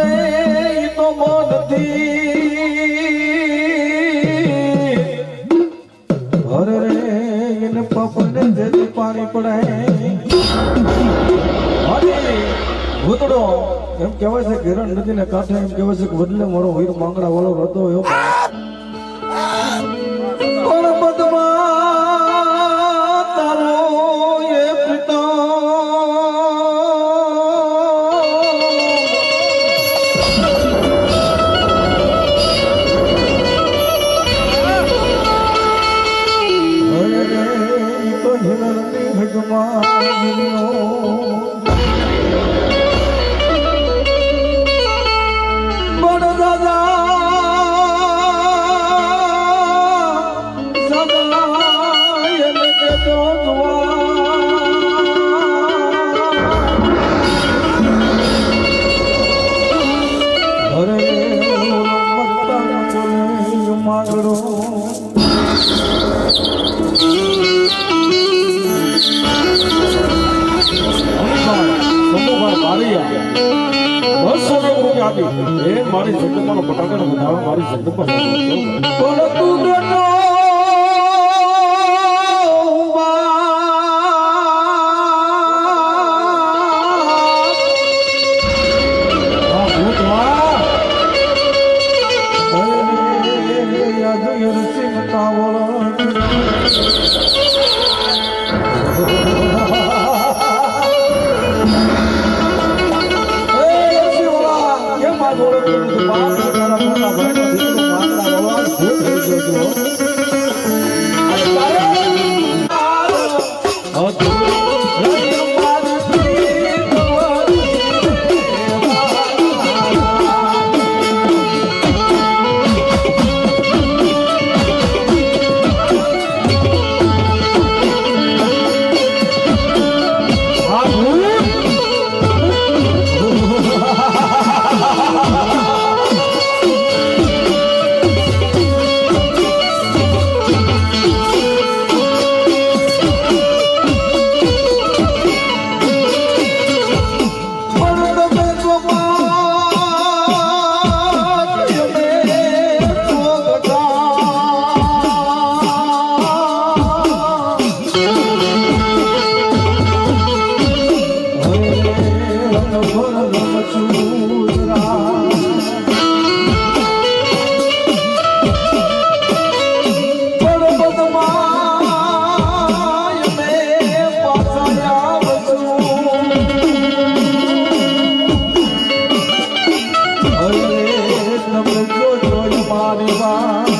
ઈ તો મોનથી અરે રે એને પપને જેથી પાણી પડાય હાજી ભૂતડો, એમ કહેવાય છે ઘેરણ નદીને કાંઠે, એમ કહેવાય છે કે બદલે મારો વીર માંગડા વાળો હતો એવો. મારી જગતમાં બટાકાનો વધારો મારી જગતમાં પણ તું do papo, era bom. મારી વાત